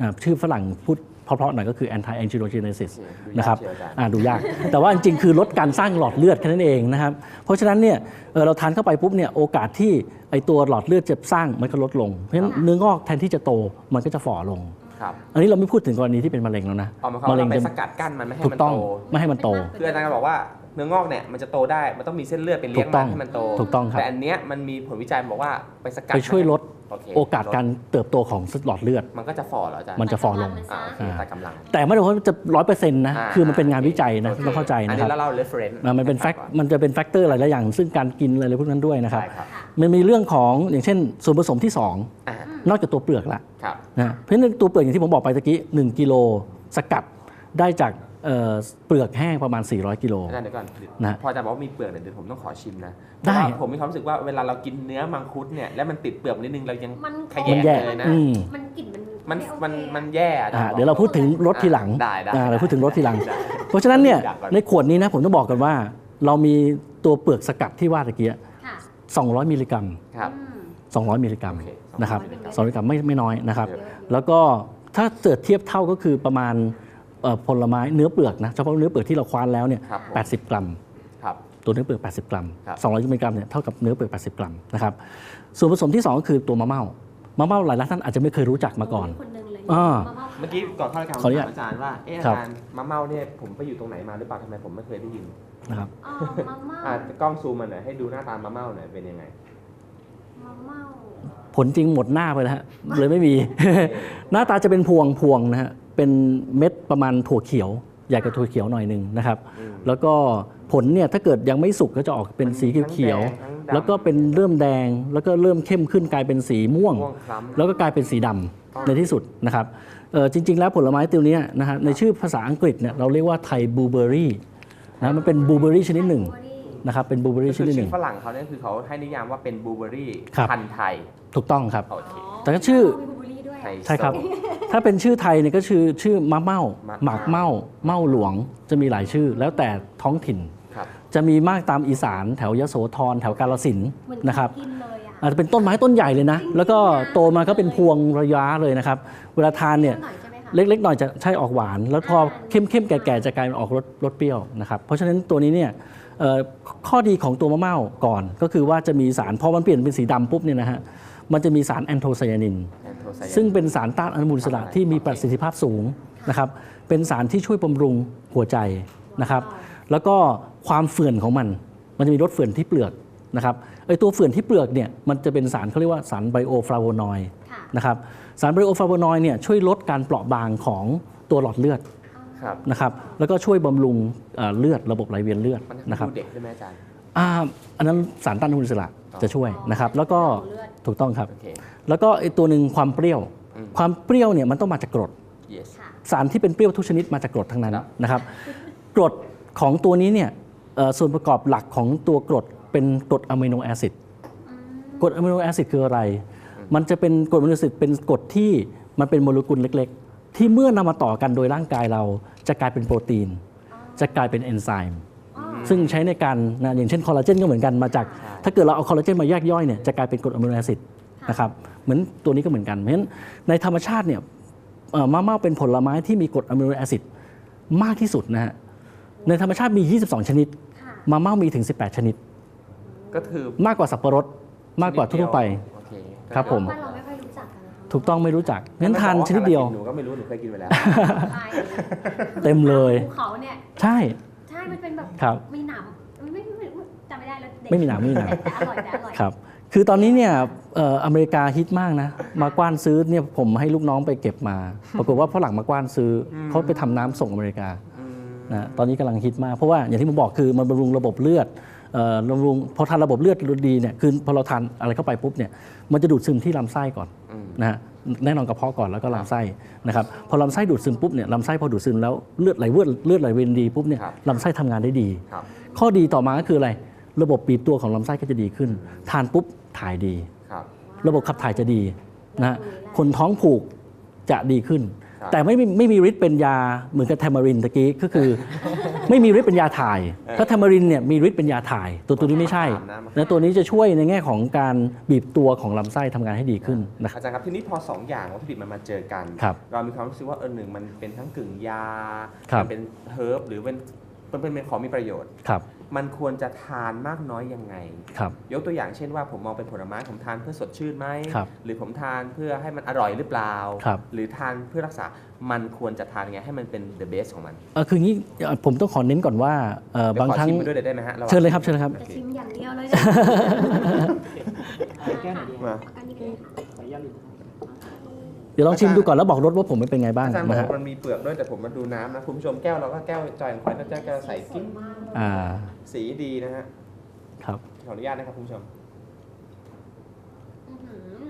[SPEAKER 3] อ่าชื่อฝรั่งพูดเพราะๆหน่อยก็คือ anti angiogenesis
[SPEAKER 1] โอเคดูยาก
[SPEAKER 3] นะครับ
[SPEAKER 1] เชียวอาจารย์
[SPEAKER 3] อ่าดูยาก แต่ว่าจริงๆ คือลดการสร้างหลอดเลือดแค่นั้นเองนะครับ เพราะฉะนั้นเนี่ยเอ่อเราทานเข้าไปปุ๊บเนี่ยโอกาสที่ไอตัวหลอดเลือดจะสร้างมันก็ลดลง เพราะฉะนั้นเนื้องอกแทนที่จะโตมันก็จะฝ่อลง
[SPEAKER 1] ครับ
[SPEAKER 3] อันนี้เราไม่พูดถึงกรณีที่เป็นมะเร็งแล้วนะ
[SPEAKER 1] เอามาเขามว่าเราไป
[SPEAKER 3] จะ
[SPEAKER 1] สกัดกั้นมันไม่ให้
[SPEAKER 3] ถูก
[SPEAKER 1] มัน
[SPEAKER 3] ต้อง
[SPEAKER 1] โต
[SPEAKER 3] ไม่ให้มันโต
[SPEAKER 1] คืออาจารย์ก็บอกว่า เนื้องอกเนี่ยมันจะโตได้มันต้องมีเส้นเลือดไปเลี้ยง
[SPEAKER 3] ถูกต้
[SPEAKER 1] มั
[SPEAKER 3] อนง
[SPEAKER 1] ให้มันโต
[SPEAKER 3] ถูกต้องครับ
[SPEAKER 1] แต่อันเนี้ยมันมีผลวิจัยบอกว่าไปสกัด
[SPEAKER 3] ไปช่วยลด
[SPEAKER 1] โอเค
[SPEAKER 3] โอกาสการเติบโตของหลอดเลือด
[SPEAKER 1] มันก็จะฝ่อเหรออาจารย์
[SPEAKER 3] มันจะฝ่อลง
[SPEAKER 1] อ่าโอเค
[SPEAKER 3] อ่า
[SPEAKER 1] ตัดกำลัง
[SPEAKER 3] แต่ไม่ได้ว่าจะร้อยเปอร์เซ็นต์นะ
[SPEAKER 1] อ่า
[SPEAKER 3] คือมันเป็นงานวิจัยนะ
[SPEAKER 1] โอค
[SPEAKER 3] ต้องเข้าใจ
[SPEAKER 1] อัน
[SPEAKER 3] นะค
[SPEAKER 1] นี้
[SPEAKER 3] รับ
[SPEAKER 1] แล้วเรา reference
[SPEAKER 3] อ่ามันเป็นแฟก
[SPEAKER 1] ให้ฟัง
[SPEAKER 3] มันจะเป็นแฟกเตอร์หลาย ๆ อย่าง ซึ่งการกินอะไรพวกนั้นด้วยนะครับ
[SPEAKER 1] ใช่ครับ
[SPEAKER 3] มันมีเรื่องของอย่างเช่น ส่วนผสมที่2
[SPEAKER 1] อ่าน
[SPEAKER 3] อกจากตัวเปลือกละ
[SPEAKER 1] ครับ
[SPEAKER 3] นะเพราะฉะนั้นตัวเปลือกอย่างที่ผมบอกไปตะกี้1กิโลสกัดได้จาก เอ่อเปลือกแห้งประมาณ 400 กิโล
[SPEAKER 1] อาจารย์เดี๋ยวก่อน
[SPEAKER 3] นะ
[SPEAKER 1] พออาจารย์บอกว่ามีเปลือกเนี่ยเดี๋ยวผมต้องขอชิมนะ
[SPEAKER 3] ได้
[SPEAKER 1] เพราะว่าผมมีความรู้สึกว่าเวลาเรากินเนื้อมังคุดเนี่ยแล้วมันติดเปลือกนิดนึงเรายัง
[SPEAKER 2] มัน
[SPEAKER 1] ข
[SPEAKER 3] มันแย่
[SPEAKER 1] ยะเลยนะ
[SPEAKER 3] อืม
[SPEAKER 2] มันกลิ่นมัน
[SPEAKER 1] มัน
[SPEAKER 2] ไโอเค
[SPEAKER 1] มัน
[SPEAKER 2] อะ
[SPEAKER 1] มันแย่อาจาร
[SPEAKER 3] อ่า
[SPEAKER 1] ย์บอก
[SPEAKER 3] เดี๋ยวเราพูดถึงรสทีหลัง
[SPEAKER 1] ได้ได้
[SPEAKER 3] อ่าเราพูดถึงรสทีหลัง
[SPEAKER 1] ได้
[SPEAKER 3] เพราะฉะนั้นเนี่ย
[SPEAKER 1] อยากก่อน
[SPEAKER 3] ในขวดนี้นะผมต้องบอกกันว่า เรามีตัวเปลือกสกัดที่ว่าตะกี้
[SPEAKER 2] ค่ะ
[SPEAKER 3] 200 มิลลิกรัม
[SPEAKER 1] ครับ
[SPEAKER 2] อืม
[SPEAKER 3] 200 มิลลิกรัม
[SPEAKER 1] โอเค
[SPEAKER 3] นะครับ
[SPEAKER 1] 200มิลลิกรัม
[SPEAKER 3] 200มิลลิกรัมไม่ไม่น้อยนะครับ
[SPEAKER 1] เยอะ
[SPEAKER 3] แล้วก็ถ้าเกิดเทียบเท่าก็คือประมาณเอ่อ ผลไม้เนื้อเปลือกนะเฉพาะเนื้อเปลือกที่เราคว้านแล้วเนี่ย
[SPEAKER 1] ครับผม
[SPEAKER 3] 80 กรัม
[SPEAKER 1] ครับ
[SPEAKER 3] ตัวเนื้อเปลือก 80 กรัม
[SPEAKER 1] ครับ
[SPEAKER 3] 200มิลลิกรัมเนี่ยเท่ากับเนื้อเปลือก 80 กรัมนะครับส่วนผสมที่ 2 ก็คือตัวมะเม่ามะเม่าหลายท่านอาจจะไม่เคยรู้จักมาก่อน
[SPEAKER 2] คนหนึงเลย
[SPEAKER 3] อ่า
[SPEAKER 2] มาม่า
[SPEAKER 1] เมื่อกี้ก่อนเข้ารายการผม
[SPEAKER 3] ขออนุญา
[SPEAKER 1] ถา
[SPEAKER 3] ต
[SPEAKER 1] มอาจารย์ว่าเอออา
[SPEAKER 3] ครับ
[SPEAKER 1] จารย์มะเม่าเนี่ยผมไปอยู่ตรงไหนมาหรือเปล่าทำไมผมไม่เคยได้ยิน
[SPEAKER 3] นะครับ
[SPEAKER 2] อ๋อมาม่า
[SPEAKER 1] อ่ากล้องซูมมาหน่อยให้ดูหน้าตามะเม่าหน่อยเป็นยังไง
[SPEAKER 2] มาม่า
[SPEAKER 3] ผลจริงหมดหน้าไปแล้วฮะเลยไม่มี หน้าตาจะเป็นพวงพวงนะฮะ เป็นเม็ดประมาณถั่วเขียว ใหญ่กว่าถั่วเขียวหน่อยหนึ่งนะครับ
[SPEAKER 1] อืม
[SPEAKER 3] แล้วก็ผลเนี่ยถ้าเกิดยังไม่สุกก็จะออกเป็นสีเขียว
[SPEAKER 1] ทั้งแดงทั้งดำ
[SPEAKER 3] ๆแล้วก็เป็นเริ่มแดงแล้วก็เริ่มเข้มขึ้นกลายเป็นสีม่วง
[SPEAKER 1] ม่วงคล้ำ
[SPEAKER 3] แล้วก็กลายเป็นสีดำในที่สุดนะครับเอ่อจริง ๆ แล้วผลไม้ตัวเนี้ยนะฮะในชื่อภาษาอังกฤษเนี่ยเราเรียกว่าไทยบลูเบอรี่นะมันเป็นบลูเบอรี่ชนิดหนึ่งนะครับเป็นบลูเบอรี่
[SPEAKER 1] ก็
[SPEAKER 3] ช
[SPEAKER 1] คือ
[SPEAKER 3] นิดห
[SPEAKER 1] ชื่
[SPEAKER 3] นึ่
[SPEAKER 1] องฝรั่งเขาเนี่ยคือเขาให้นิยามว่าเป็นบลูเบอรี่
[SPEAKER 3] ครับ
[SPEAKER 1] พันธุ์ไทย
[SPEAKER 3] ถูกต้องครับ
[SPEAKER 1] โอเค
[SPEAKER 3] แต่ก็ชื่อ ใช่ครับ ถ้าเป็นชื่อไทยเนี่ยก็ชื่อชื่อมะเม่า
[SPEAKER 1] มะ
[SPEAKER 3] หมากเม่าเม่าหลวงจะมีหลายชื่อ แล้วแต่ท้องถิ่น
[SPEAKER 1] ครับ
[SPEAKER 3] จะมีมากตามอีสานแถวยโสธรแถวกาฬสินธุ์
[SPEAKER 2] เหมือน
[SPEAKER 3] นะครับ
[SPEAKER 2] กินเลยอะ
[SPEAKER 3] อาจจะเป็นต้นไม้ต้นใหญ่เลยนะ แล้วก็โตมาก็เป็นพวงระยะเลยนะครับ เวลาทานเนี่ย
[SPEAKER 2] หน่อยใช่ไหมคะ
[SPEAKER 3] เล็กๆหน่อยจะใช่ออกหวาน แล้วพอเข้มเข้มๆแก่ๆจะกลายเป็นออกรสรสเปรี้ยวนะครับ เพราะฉะนั้นตัวนี้เนี่ยเอ่อข้อดีของตัวมะเม่าก่อน ก็คือว่าจะมีสารพอมันเปลี่ยนเป็นสีดำปุ๊บเนี่ยนะฮะมันจะมีสารแอนโทไซยานิน
[SPEAKER 1] แอนโทไซยานิน
[SPEAKER 3] ซึ่งเป็นสารต้านอนุมูลอิสระที่มีประสิทธิภาพสูงนะครับเป็นสารที่ช่วยบำรุงหัวใจนะครับแล้วก็ความเฟื่อนของมัน มันจะมีรสเฟื่อนที่เปลือกนะครับไอตัวเฟื่อนที่เปลือกเนี่ยมันจะเป็นสารเขาเรียกว่าสารไบโอฟลาโวนอยด์
[SPEAKER 2] ค่ะ
[SPEAKER 3] นะครับสารไบโอฟลาโวนอยด์เนี่ยช่วยลดการเปราะบางของตัวหลอดเลือด
[SPEAKER 1] ครับ
[SPEAKER 3] นะครับแล้วก็ช่วยบำรุงเอ่อเลือดระบบไหลเวียนเลือด
[SPEAKER 1] มัน
[SPEAKER 3] นะครับ
[SPEAKER 1] ดูเด็กใช่ไหมอาจารย์
[SPEAKER 3] อ่าอันนั้นสารต้านอนุมูลอิสระจะช่วยนะครับ แล้วก็
[SPEAKER 2] เลือด
[SPEAKER 3] ถูกต้องครับ
[SPEAKER 1] โอเค
[SPEAKER 3] แล้วก็ไอตัวหนึ่งความเปรี้ยว
[SPEAKER 1] อืม
[SPEAKER 3] ความเปรี้ยวเนี่ยมันต้องมาจากกรด
[SPEAKER 1] yes
[SPEAKER 2] ค่ะ
[SPEAKER 3] สารที่เป็นเปรี้ยวทุกชนิดมาจากกรดทั้งนั้น
[SPEAKER 1] ครับ
[SPEAKER 3] นะครับ กรดของตัวนี้เนี่ยเอ่อส่วนประกอบหลักของตัวกรดเป็นกรดอะมิโนแอซิด
[SPEAKER 2] อืม
[SPEAKER 3] กรดอะมิโนแอซิดคืออะไร มันจะเป็นกรดอะมิโนแอซิดเป็นกรดที่มันเป็นโมเลกุลเล็ก ๆ ที่เมื่อนำมาต่อกันโดยร่างกายเราจะกลายเป็นโปรตีน จะกลายเป็นเอนไซม์
[SPEAKER 2] อ๋อ
[SPEAKER 3] ซึ่งใช้ในการนะอย่างเช่นคอลลาเจนก็เหมือนกันมาจาก
[SPEAKER 1] ใช่
[SPEAKER 3] ถ้าเกิดเราเอาคอลลาเจนมาแยกย่อยเนี่ยจะกลายเป็นกรดอะมิโนแอซิดนะครับ เหมือนตัวนี้ก็เหมือนกันเพราะฉะนั้นในธรรมชาติเนี่ยเอ่อมะม่าเป็นผลไม้ที่มีกรดอะมิโนแอซิดมากที่สุดนะฮะในธรรมชาติมี 22 ชนิด
[SPEAKER 2] ค่ะ
[SPEAKER 3] มะม่ามีถึง 18 ชนิด
[SPEAKER 1] ก็คือ
[SPEAKER 3] มากกว่าสับปะรดมากกว่าทั่วๆไป
[SPEAKER 1] โอเค
[SPEAKER 3] ครับผม
[SPEAKER 2] บ้านเราไม่ค่อยรู้จักกันนะคะ
[SPEAKER 3] ถูกต้องไม่รู้จักงั้นทานชนิดเดียว
[SPEAKER 1] หนูก็ไม่รู้หนูเคยกินไปแล้ว
[SPEAKER 2] ใช่
[SPEAKER 3] เต็มเลย
[SPEAKER 2] ภูเขาเนี่ย
[SPEAKER 3] ใช่
[SPEAKER 2] ใช่มันเป็นแบบ
[SPEAKER 3] ครับ
[SPEAKER 2] มีหนามไม่ไม่ไม่ไม่จำไม่ได้แล้วเด็ก
[SPEAKER 3] ไม่มีหนามไม่มีหนาม
[SPEAKER 2] แต่อร่อยแต่อร่อย
[SPEAKER 3] ครับ คือตอนนี้เนี่ยเอ่ออเมริกาฮิตมากนะ มากว้านซื้อเนี่ยผมให้ลูกน้องไปเก็บมา ปรากฏว่าฝรั่งมากว้านซื้ออเขาไปทำน้ำส่งอเมริกา
[SPEAKER 1] อืม
[SPEAKER 3] นะตอนนี้กำลังฮิตมากเพราะว่าอย่างที่ผมบอกคือมันบำรุงระบบเลือดเอ่อบำรุงพอทานระบบเลือดดีเนี่ยคือพอเราทานอะไรเข้าไปปุ๊บเนี่ยมันจะดูดซึมที่ลำไส้ก่อน
[SPEAKER 1] อืม
[SPEAKER 3] นะฮะแน่นอนกระเพาะก่อนแล้วก็ลำไส้นะครับพอลำไส้ดูดซึมปุ๊บเนี่ยลำไส้พอดูดซึมแล้วเลือดไหลเวียนเลือดไหลเวียนดีปุ๊บเนี่ย
[SPEAKER 1] ครับ
[SPEAKER 3] ลำไส้ทำงานได้ดี
[SPEAKER 1] ครับ
[SPEAKER 3] ข้อดีต่อมาก็คืออะไร ระบบบีบตัวของลำไส้ก็จะดีขึ้น ทานปุ๊บ ถ่ายดี
[SPEAKER 1] ครับ
[SPEAKER 3] ระบบขับถ่ายจะดีนะฮะคนท้องผูกจะดีขึ้น
[SPEAKER 1] ครับ
[SPEAKER 3] แต่ไม่มีไม่มีฤทธิ์เป็นยาเหมือนกับแทมารินตะกี้ก็คือ ไม่มีฤทธิ์เป็นยาถ่าย ถ้าแทมารินเนี่ยมีฤทธิ์เป็นยาถ่าย ตัวตัวนี้ไม่ใช่
[SPEAKER 1] ถามนะ
[SPEAKER 3] นะตัวนี้จะช่วยในแง่ของการบีบตัวของลำไส้ทำงานให้ดีขึ้นนะครับ
[SPEAKER 1] อาจารย์ครับทีนี้พอสองอย่างวัตถุดิบมันมาเจอกัน
[SPEAKER 3] ครับ
[SPEAKER 1] เรามีความรู้สึกว่าเออหนึ่งมันเป็นทั้งกึ่งยา
[SPEAKER 3] ครับ
[SPEAKER 1] มัเป็นเฮิร์บหรือเป็นเป็นเป็นเป็นของมีประโยชน์
[SPEAKER 3] ครับ
[SPEAKER 1] มันควรจะทานมากน้อยยังไง
[SPEAKER 3] ครับ
[SPEAKER 1] ยกตัวอย่างเช่นว่าผมมองเป็นผลไม้ผมทานเพื่อสดชื่นไหม
[SPEAKER 3] ครับ
[SPEAKER 1] หรือผมทานเพื่อให้มันอร่อยหรือเปล่า
[SPEAKER 3] ครับ
[SPEAKER 1] หรือทานเพื่อรักษา มันควรจะทานยังไงให้มันเป็น the best ของมัน
[SPEAKER 3] เอ่อคืองี้เอ่อผมต้องขอเน้นก่อนว่าเอ่อ
[SPEAKER 1] เดี๋ยว
[SPEAKER 3] บาง
[SPEAKER 1] ขอ
[SPEAKER 3] ครั้ง
[SPEAKER 1] ชิมไปด้วยได้ไหมฮะระหว่าง
[SPEAKER 3] เชิญเลยครับเชิญเลยครับ
[SPEAKER 2] จะชิมอย่างเดียวเลย
[SPEAKER 4] แก้หน่อยดี
[SPEAKER 1] มา
[SPEAKER 2] อันนี้เลยค่ะ
[SPEAKER 4] ขออนุญาตลิน
[SPEAKER 3] เดี๋ยวลองชิมดูก่อนแล้วบอกรสว่าผมเป็นไงบ้าง
[SPEAKER 1] อาจารย์บอ
[SPEAKER 3] นะ
[SPEAKER 1] ก
[SPEAKER 3] ฮะ
[SPEAKER 1] ว่ามันมีเปลือกด้วยแต่ผมมาดูน้ำนะคุณผู้ชมแก้วเราก็แก้วจอยคอยก็แก้วแก้วใส
[SPEAKER 2] ส
[SPEAKER 1] กิ๊
[SPEAKER 2] วย
[SPEAKER 1] บ
[SPEAKER 2] มากเลย
[SPEAKER 3] อ่า
[SPEAKER 1] สีดีนะฮะ
[SPEAKER 3] ครับ
[SPEAKER 1] ขออนุญาตนะครับคุณผู้ชม
[SPEAKER 2] อื้อหือ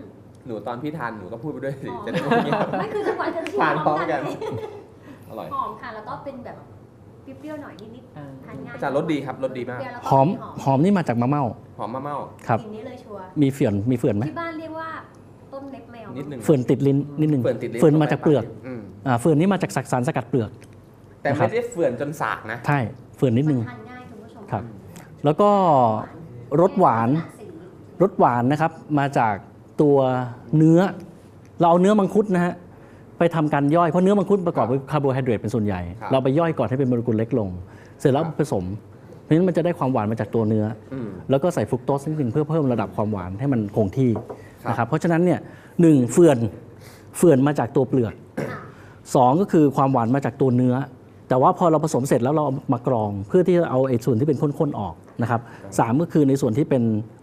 [SPEAKER 1] หนูตอนพี่ทานหนูก็พูดไปด้วยสิ
[SPEAKER 2] หอม
[SPEAKER 1] จะได้ไม่เงียบ
[SPEAKER 2] ไม่คือจังหวะจะชิม
[SPEAKER 1] ทานพร้อมกัน
[SPEAKER 2] เลย
[SPEAKER 1] อร่อย
[SPEAKER 2] หอมค่ะ แล้วก็เป็นแบบเปรี้ยวๆหน่อยนิด
[SPEAKER 4] อ่า
[SPEAKER 2] ๆทานง่าย
[SPEAKER 1] อาจารย์รสดีครับรสดีมาก
[SPEAKER 2] เปรี้ยวแล้ว
[SPEAKER 3] หอม
[SPEAKER 2] หอม
[SPEAKER 3] หอมนี่มาจากมะเม่า
[SPEAKER 1] หอมมะเม่า
[SPEAKER 3] ครับ
[SPEAKER 2] กลิ่นนี้เลยชัวร์
[SPEAKER 3] มีเฟื่อนมีเฟื่อนไหม
[SPEAKER 2] ที่บ้านเรียกว่า ต้นเล็บแมว
[SPEAKER 1] นิดหนึ่ง
[SPEAKER 3] เฟื่อนติดลิ้นนิดนึง
[SPEAKER 1] เฟื่อนติดลิ้น
[SPEAKER 3] เฟื่อนมาจากเปลือก
[SPEAKER 1] อืม
[SPEAKER 3] อ่าเฟื่อนนี่มาจากสารสกัดเปลือก
[SPEAKER 1] แต่
[SPEAKER 3] นะครั
[SPEAKER 1] ไม่
[SPEAKER 3] บ
[SPEAKER 1] ได้เฟื่อนจนสากนะ
[SPEAKER 3] ใช่เฟื่อนนิดนึง
[SPEAKER 2] ทานง่ายคุณผู้ชม
[SPEAKER 3] ครับ แล้วก็รสหวาน
[SPEAKER 2] สี
[SPEAKER 3] รสหวานนะครับมาจากตัวเนื้อ เราเอาเนื้อมังคุดนะฮะไปทำการย่อยเพราะเนื้อมังคุดประกอบด้วยคาร์โบไฮเดรตเป็นส่วนใหญ่
[SPEAKER 1] ครับ
[SPEAKER 3] เราไปย่อยก่อนให้เป็นโมเลกุลเล็กลง เสร็จแล้ว
[SPEAKER 1] ครับ
[SPEAKER 3] ผสมเพราะฉะนั้นมันจะได้ความหวานมาจากตัวเนื้อ
[SPEAKER 1] อืม
[SPEAKER 3] แล้วก็ใส่ฟรุกโตสนิดหนึ่งเพื่อเพิ่มระดับความหวานให้มันคงที่
[SPEAKER 1] ครับ
[SPEAKER 3] นะครับเพราะฉะนั้นเนี่ยหนึ่งเฟื่อนเฟื่อนมาจากตัวเปลือก
[SPEAKER 2] ค่ะ
[SPEAKER 3] สองก็คือความหวานมาจากตัวเนื้อ แต่ว่าพอเราผสมเสร็จแล้วเราเอามากรอง เพื่อที่จะเอาไอ้ส่วนที่เป็นข้นๆออกนะครับสามก็คือในส่วนที่เป็น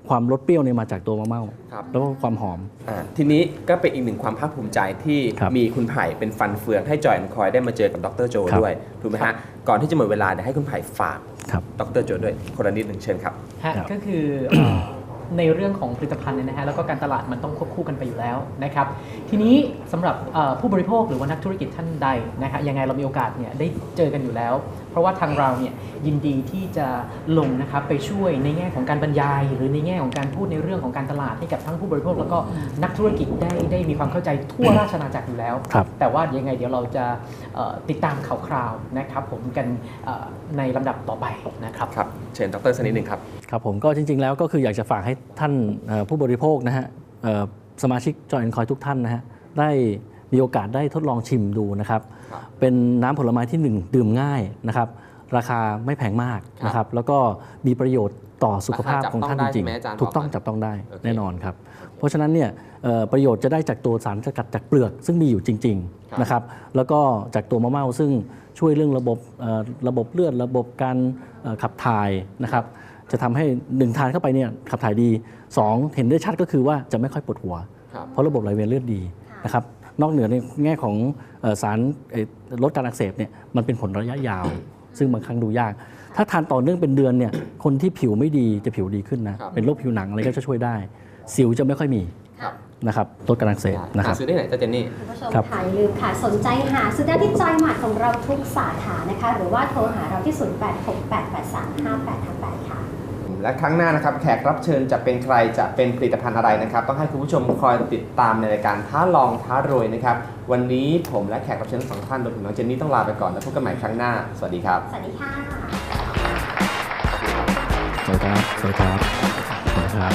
[SPEAKER 3] ความรสเปรี้ยวเนี่ยมาจากตัวมะเม่า
[SPEAKER 1] ครับ
[SPEAKER 3] แล้วก็ความหอม
[SPEAKER 1] อ่าทีนี้ก็เป็นอีกหนึ่งความภาคภูมิใจที่
[SPEAKER 3] ครับ
[SPEAKER 1] มีคุณไผ่เป็นฟันเฟืองให้จอยแอนคอยได้มาเจอกับดรโจ
[SPEAKER 3] ครับ
[SPEAKER 1] ด้วยถูกไหมฮะก่อนที่จะหมดเวลาเดี๋ยวให้คุณไผ่ฝาก
[SPEAKER 3] ครับ
[SPEAKER 1] ดรโจด้วยคนละนิดหนึ่งเชิญครับ
[SPEAKER 4] ฮะ
[SPEAKER 3] ครับ
[SPEAKER 4] ก็คือเอ่อ ในเรื่องของผลิตภัณฑ์เนี่ยนะฮะแล้วก็การตลาดมันต้องควบคู่กันไปอยู่แล้วนะครับ ทีนี้สำหรับเอ่อผู้บริโภคหรือว่านักธุรกิจท่านใดนะฮะยังไงเรามีโอกาสเนี่ยได้เจอกันอยู่แล้ว เพราะว่าทางเราเนี่ยยินดีที่จะลงนะครับไปช่วยในแง่ของการบรรยาย หรือในแง่ของการพูดในเรื่องของการตลาดให้กับทั้งผู้บริโภค แล้วก็นักธุรกิจได้ได้มีความเข้าใจทั่วราชอาณาจักรอยู่แล้ว
[SPEAKER 3] ครับ
[SPEAKER 4] แต่ว่ายังไงเดี๋ยวเราจะเอ่อติดตามข่าวคราวนะครับผมกันเอ่อในลำดับต่อไปนะครับ
[SPEAKER 1] ครับเชิญดรสักนิดหนึ่งครับ
[SPEAKER 3] ครับผมก็จริง ๆ แล้วก็คืออยากจะฝากให้ท่านเอ่อผู้บริโภคนะฮะเอ่อ สมาชิกจอยแอนคอยทุกท่านนะฮะได้มีโอกาสได้ทดลองชิมดูนะครับ
[SPEAKER 1] ครับ
[SPEAKER 3] เป็นน้ำผลไม้ที่หนึ่งดื่มง่ายนะครับ ราคาไม่แพงมากนะครับ แล้วก็มีประโยชน์ต่อสุขภาพของท่านจริง
[SPEAKER 1] ราคาจับต้องได้ใช่ไหมอาจารย์
[SPEAKER 3] ๆถูกต้อง
[SPEAKER 1] บอกมา
[SPEAKER 3] จับต้องได้
[SPEAKER 1] โอเค
[SPEAKER 3] แน่นอนครับ เพราะฉะนั้นเนี่ยเอ่อประโยชน์จะได้จากตัวสารสกัดจากเปลือกซึ่งมีอยู่จริง
[SPEAKER 1] ครับ
[SPEAKER 3] ๆนะครับ แล้วก็จากตัวมะเม่าซึ่งช่วยเรื่องระบบเอ่อระบบเลือดระบบการเอ่อ ขับถ่ายนะครับจะทำให้หนึ่งทานเข้าไปเนี่ยขับถ่ายดีสองเห็นได้ชัดก็คือว่าจะไม่ค่อยปวดหัว
[SPEAKER 1] ครับ
[SPEAKER 3] เพราะระบบไหลเวียนเลือดดีนะครับนอกเหนือในแง่ของเอ่อสารเอ่อลดการอักเสบเนี่ยมันเป็นผลระยะยาว ซึ่งบางครั้งดูยาก ถ้าทานต่อเนื่องเป็นเดือนเนี่ยคนที่ผิวไม่ดีจะผิวดีขึ้นนะครับเป็นโรคผิวหนังอะไรก็จะช่วยได้ สิวจะไม่ค่อยมี
[SPEAKER 1] ครับ
[SPEAKER 3] นะครับลดการอักเสบนะครับ
[SPEAKER 1] หาซื้อได้ไหนจ้าเจนนี่
[SPEAKER 2] คุณผู้ชม
[SPEAKER 3] ครับ
[SPEAKER 2] ค่ะอย่าลืมค่ะ สนใจหาซื้อได้ที่จอยหมาดของเราทุกสาขานะคะ หรือว่าโทรหาเราที่ 0868835858 ค่ะ
[SPEAKER 1] และครั้งหน้านะครับ แขกรับเชิญจะเป็นใครจะเป็นผลิตภัณฑ์อะไรนะครับ ต้องให้คุณผู้ชมคอยติดตามในรายการท้าลองท้ารวยนะครับ วันนี้ผมและแขกรับเชิญทั้งสองท่านรวมถึงน้องเจนนี่ต้องลาไปก่อนแล้วพบกันใหม่ครั้งหน้าสวัสดีครับ
[SPEAKER 2] สวัสดีค่ะ
[SPEAKER 3] สวัสดีครับสวัสดีครับสวัสดีครับ